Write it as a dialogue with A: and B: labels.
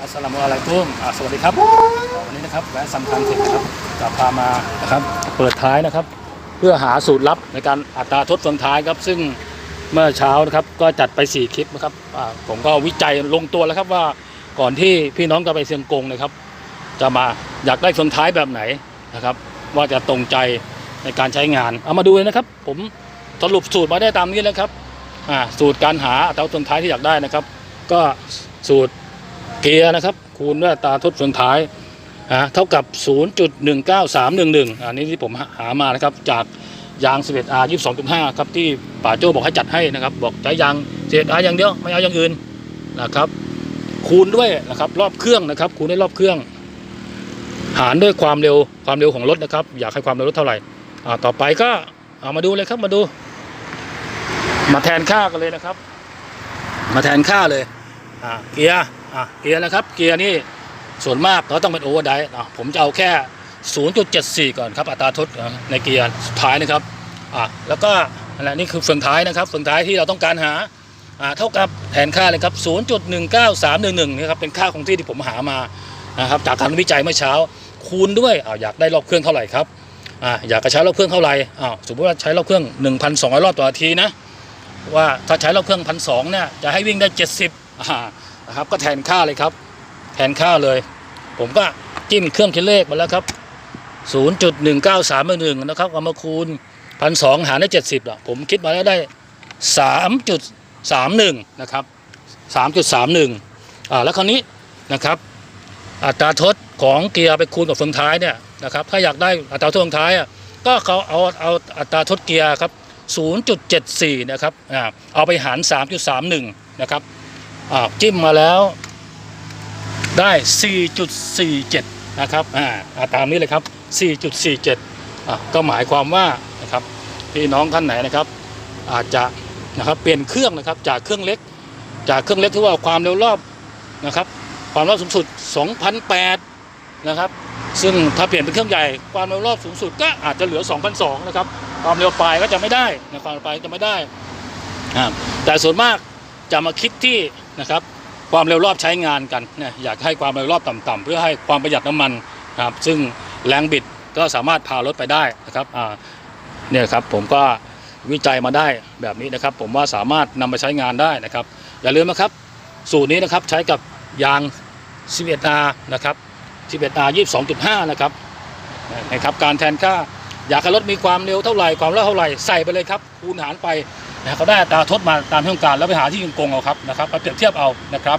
A: อัสสลามุอะลัยกุมสวัสดีครับ วันนี้นะครับแวะสำคัญเทคนะครับจะพามานะครับเปิดท้ายนะครับ เพื่อหาสูตรลับในการอัตราทดเฟืองท้ายครับ ซึ่งเมื่อเช้านะครับก็จัดไป 4 คลิปนะครับผมก็วิจัยลงตัวแล้วครับว่าก่อนที่พี่น้องจะไปเซียงกงนะครับ จะมาอยากได้เฟืองท้ายแบบไหนนะครับ ว่าจะตรงใจในการใช้งานเอามาดูเลยนะครับ ผมสรุปสูตรมาได้ตามนี้แล้วครับสูตรการหาอัตราเฟืองท้ายที่อยากได้นะครับ ก็สูตร เกียร์นะครับ คูณด้วยตาทดส่วนท้ายอ่าเท่ากับ 0.19311 อันนี้ที่ผมหามานะครับ จากยาง 11R 22.5 ครับ ที่ป่าโจ้บอกให้จัดให้นะครับ บอกใช้ยาง 11R อย่างเดียวไม่เอาอย่างอื่นนะครับ คูณด้วยนะครับรอบเครื่องนะครับ คูณด้วยรอบเครื่อง หารด้วยความเร็วความเร็วของรถนะครับ อยากให้ความเร็วรถเท่าไหร่อ่าต่อไปก็เอามาดูเลยครับมาดู มาแทนค่ากันเลยนะครับ มาแทนค่าเลย อ่าเกียร์อ่าเกียร์นะครับ เกียร์นี่ส่วนมากเราต้องเป็นโอเวอร์ไดร์อะผมจะเอาแค่ 0.74 ก่อนครับอัตราทดในเกียร์สุดท้ายนะครับอ่าแล้วก็นั่นแหละนี่คือเฟืองท้ายนะครับเฟืองท้ายที่เราต้องการหาอ่าเท่ากับแทนค่าเลยครับ 0.19311นี่ครับเป็นค่าคงที่ที่ผมหามานะครับจากการวิจัยเมื่อเช้าคูณด้วยอ่าอยากได้รอบเครื่องเท่าไหร่ครับอ่าอยากจะใช้รอบเครื่องเท่าไหร่อ้าวสมมติว่าใช้รอบเครื่อง 1,200 รอบต่อนาทีนะว่าถ้าใช้รอบเครื่องพันสองเนี่ยจะให้วิ่งได้ 70 นะครับก็แทนค่าเลยครับ แทนค่าเลย ผมก็จิ้มเครื่องคิดเลขมาแล้วครับ 0.1931นะครับเอามาคูณพันสองหารได้70อะผมคิดมาแล้วได้3.31นะครับ3.31อ่าแล้วคราวนี้นะครับ อัตราทดของเกียร์ไปคูณกับเฟืองท้ายเนี่ยนะครับถ้าอยากได้อัตราทดเฟืองท้ายอะก็เขาเอาเอาอัตราทดเกียร์ครับ0.74นะครับอ่าเอาไปหาร3.31นะครับ จิ้มมาแล้วได้ 4.47 นะครับอ่าตามนี้เลยครับ 4.47อ่าก็หมายความว่านะครับพี่น้องท่านไหนนะครับ อาจจะนะครับเปลี่ยนเครื่องนะครับจากเครื่องเล็ก จากเครื่องเล็กที่ว่าความเร็วรอบนะครับ ความเร็วสูงสุด 2,008 นะครับ ซึ่งถ้าเปลี่ยนเป็นเครื่องใหญ่ความเร็วรอบสูงสุดก็อาจจะเหลือ 2,002 นะครับ ความเร็วปลายก็จะไม่ได้นะความเร็วปลายจะไม่ได้แต่ส่วนมาก จะมาคิดที่นะครับความเร็วรอบใช้งานกันนะอยากให้ความเร็วรอบต่ำๆเพื่อให้ความประหยัดน้ำมันครับซึ่งแรงบิดก็สามารถพารถไปได้นะครับอ่าเนี่ยครับผมก็วิจัยมาได้แบบนี้นะครับ ผมว่าสามารถนำไปใช้งานได้นะครับ อย่าลืมนะครับสูตรนี้นะครับใช้กับยาง 11R นะครับ 11R 22.5 นะครับนะครับการแทนค่าอยากให้รถมีความเร็วเท่าไหร่ความเร็วเท่าไหร่ใส่ไปเลยครับคูณหารไป นะเขาได้อัตราทดมาตามที่ต้องการแล้วไปหาที่ยิงกงเอาครับนะครับไปเปรียบเทียบเอานะครับ